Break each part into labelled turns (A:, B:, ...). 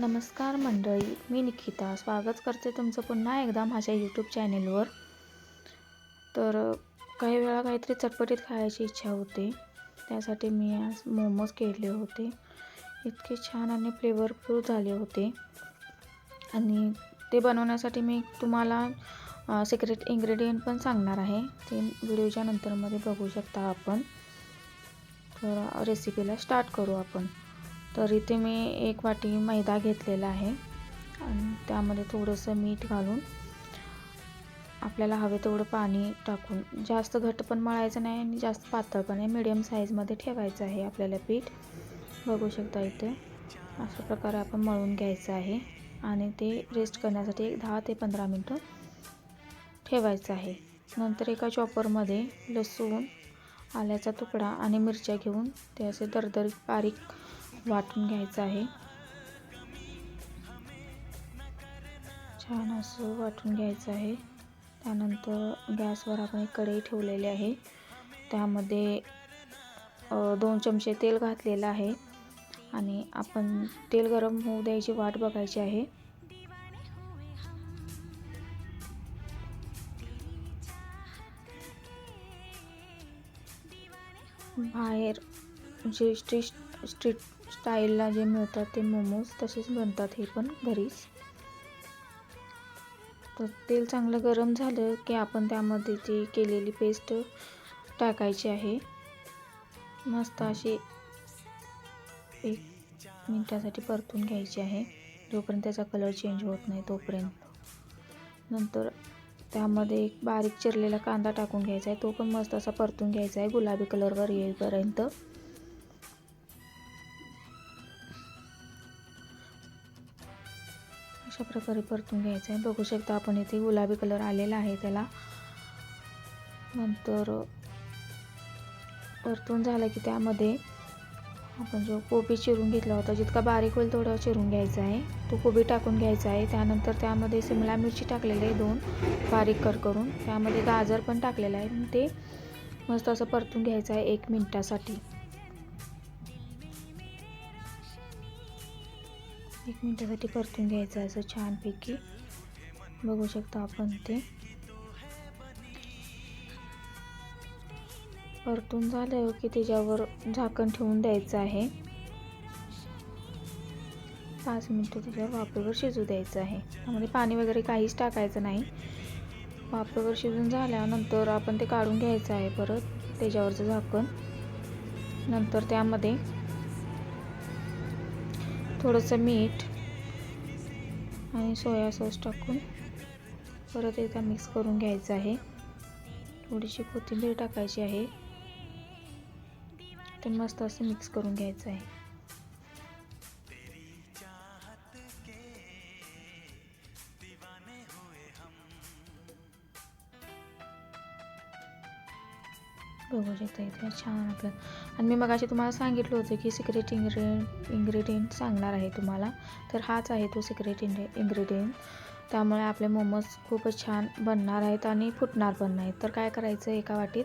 A: नमस्कार मंडळी मी निकिता स्वागत करते तुमचं पुन्हा एकदा माझ्या यूट्यूब चॅनेलवर तर काही वेळा काहीतरी चटपटीत खायची इच्छा होते. त्यासाठी मी आज मोमोज केले होते. इतके छान आणि फ्लेवरफुल झाले होते. आणि ते बनवण्यासाठी मी तुम्हाला सिक्रेट इन्ग्रेडियंट पण सांगणार आहे. ते व्हिडिओच्या नंतरमध्ये बघू शकता आपण. तर रेसिपीला स्टार्ट करू आपण. तर इथे मी एक वाटी मैदा घेतलेला आहे. आणि त्यामध्ये थोडंसं मीठ घालून आपल्याला हवे तेवढं पाणी टाकून जास्त घट्ट पण मळायचं नाही आणि जास्त पातळ पण आहे मिडियम साईजमध्ये ठेवायचं आहे आपल्याला पीठ. बघू शकता इथे अशा प्रकारे आपण मळून घ्यायचं आहे. आणि ते रेस्ट करण्यासाठी एक दहा ते पंधरा मिनटं ठेवायचं आहे. नंतर एका चॉपरमध्ये लसूण आल्याचा तुकडा आणि मिरच्या घेऊन ते असे दरदर बारीक वाटून घ्यायचं आहे. छान असं वाटून घ्यायचं आहे. त्यानंतर गॅसवर आपण एक कढई ठेवलेली आहे. त्यामध्ये दोन चमचे तेल घातलेलं आहे आणि आपण तेल गरम होऊ द्यायची वाट बघायची आहे. बाहेर जे स्ट्रीट स्ट्रीट स्टाईलला जे मिळतात ते मोमोज तसेच बनतात हे पण घरीच. तर तेल चांगलं गरम झालं की आपण त्यामध्ये जी केलेली पेस्ट टाकायची आहे. मस्त अशी एक मिनटासाठी परतून घ्यायची आहे. जोपर्यंत त्याचा कलर चेंज होत नाही तोपर्यंत. नंतर त्यामध्ये एक बारीक चिरलेला कांदा टाकून घ्यायचा आहे. तो पण मस्त असा परतून घ्यायचा आहे. गुलाबी कलरवर येईपर्यंत. अशा प्रकारे परतून घ्यायचं आहे बघू शकता आपण इथे गुलाबी कलर आलेला आहे त्याला. नंतर परतून झालं की त्यामध्ये आपण जो कोबी चिरून घेतला होता जितका बारीक होईल तेवढं चिरून घ्यायचा आहे. तो कोबी टाकून घ्यायचा आहे. त्यानंतर त्यामध्ये सिमला मिरची टाकलेली आहे दोन बारीक कर करून. त्यामध्ये गाजर पण टाकलेलं आहे. ते मस्त असं परतून घ्यायचं आहे एक मिनटासाठी. एक मिनटासाठी परतून घ्यायचं आहे असं छानपैकी. बघू शकता आपण ते. परतून झालं हो की त्याच्यावर झाकण ठेवून द्यायचं आहे. पाच मिनटं त्याच्यावर वाफेवर शिजू द्यायचं आहे. त्यामध्ये पाणी वगैरे काहीच टाकायचं नाही. वाफेवर शिजून झाल्यानंतर आपण ते काढून घ्यायचं आहे परत त्याच्यावरचं झाकण. नंतर त्यामध्ये थोडंसं मीठ आणि सोया सॉस टाकून परत एकदा मिक्स करून घ्यायचं आहे. थोडीशी कोथिंबीर टाकायची आहे. ते मस्त असं मिक्स करून घ्यायचं आहे. बघू शकता इथे छान आपलं आणि मी मगाशी तुम्हाला सांगितलं होतं की सिक्रेट इन्ग्रेडियंट इंग्रेडियंट सांगणार आहे तुम्हाला. तर हाच आहे तो सिक्रेट इंग्रे इंग्रेडियंट त्यामुळे आपले मोमोज खूपच छान बनणार आहेत आणि फुटणार पण नाहीत. तर काय करायचं एका वाटीत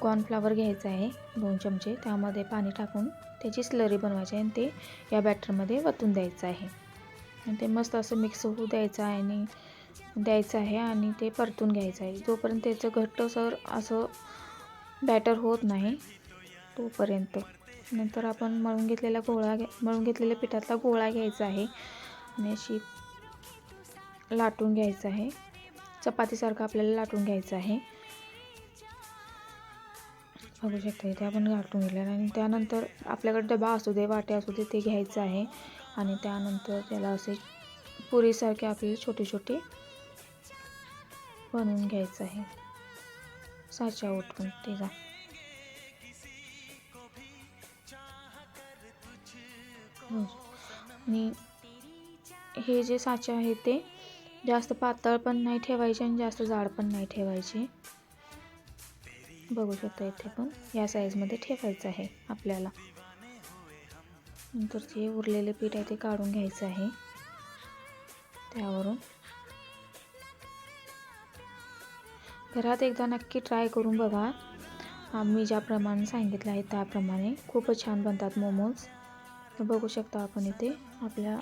A: कॉर्नफ्लावर घ्यायचं आहे दोन चमचे. त्यामध्ये पाणी टाकून त्याची स्लरी बनवायची आहे आणि ते या बॅटरमध्ये वतून द्यायचं आहे. आणि ते मस्त असं मिक्स होऊ द्यायचं आहे आणि द्यायचं आहे आणि ते परतून घ्यायचं आहे. जोपर्यंत त्याचं घट्टसर असं बॅटर होत नाही तोपर्यंत. नंतर आपण मळून घेतलेला गोळा घ्या मळून घेतलेल्या पिठातला गोळा घ्यायचा आहे. आणि अशी लाटून घ्यायचं आहे. चपातीसारखं आपल्याला लाटून घ्यायचं आहे. बघू शकता इथे आपण लाटून घेतलेलं आणि त्यानंतर आपल्याकडे डबा असू दे वाटे असू दे ते घ्यायचं आहे. आणि त्यानंतर त्याला असे पुरीसारखे आपल्याला छोटे छोटे बनवून घ्यायचं आहे. साचा उठून तिचा आणि हे जे साचे आहे ते जास्त पातळ पण नाही ठेवायचे आणि जास्त जाड पण नाही ठेवायचे. बघू शकता इथे पण या साईजमध्ये ठेवायचं आहे आपल्याला. नंतर जे उरलेले पीठ आहे ते काढून घ्यायचं आहे. त्यावरून घरात एकदा नक्की ट्राय करून बघा. आम्ही ज्याप्रमाणे सांगितलं आहे त्याप्रमाणे. खूपच छान बनतात मोमोज. बघू शकता आपण इथे आपल्या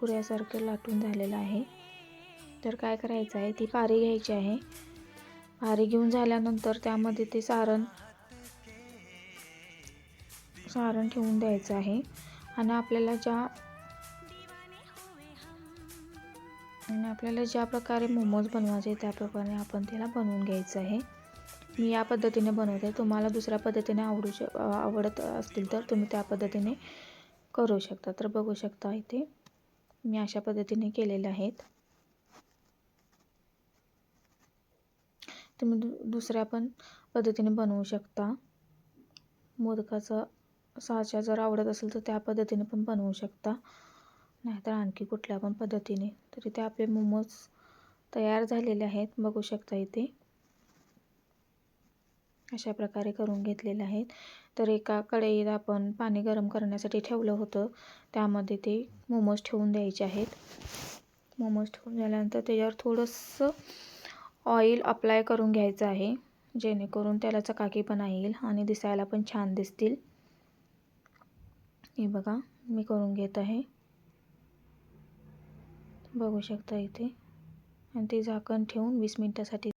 A: पुऱ्यासारखं लाटून झालेलं आहे. तर काय करायचं आहे? ती पारी घ्यायची आहे. पारी घेऊन झाल्यानंतर त्यामध्ये ते सारण सारण ठेवून द्यायचं आहे. आणि आपल्याला ज्या आणि आपल्याला ज्या प्रकारे मोमोज बनवायचे त्याप्रमाणे आपण त्याला बनवून घ्यायचं आहे. मी या पद्धतीने बनवते. तुम्हाला दुसऱ्या पद्धतीने आवडू श आवडत असतील तर तुम्ही त्या पद्धतीने करू शकता. तर बघू शकता इथे मी अशा पद्धतीने केलेले आहेत. तुम्ही दु दुसऱ्या पण पद्धतीने बनवू शकता. मोदकाचं साचा जर आवडत असेल तर त्या पद्धतीने पण बनवू शकता. नाहीतर आणखी कुठल्या पण पद्धतीने. तर इथे आपले मोमोज तयार झालेले आहेत. बघू शकता इथे. अशा प्रकारे करून घेतलेले आहेत. तर एका कढईत आपण पाणी गरम करण्यासाठी ठेवलं होतं. त्यामध्ये ते मोमोज ठेवून द्यायचे आहेत. मोमोज ठेवून झाल्यानंतर त्याच्यावर थोडंसं ऑइल अप्लाय करून घ्यायचं आहे. जेणेकरून त्याला चकाकीपणा येईल आणि दिसायला पण छान दिसतील. हे बघा मी करून घेत आहे. बघू शकता इथे. आणि ते झाकण ठेवून वीस मिनटासाठी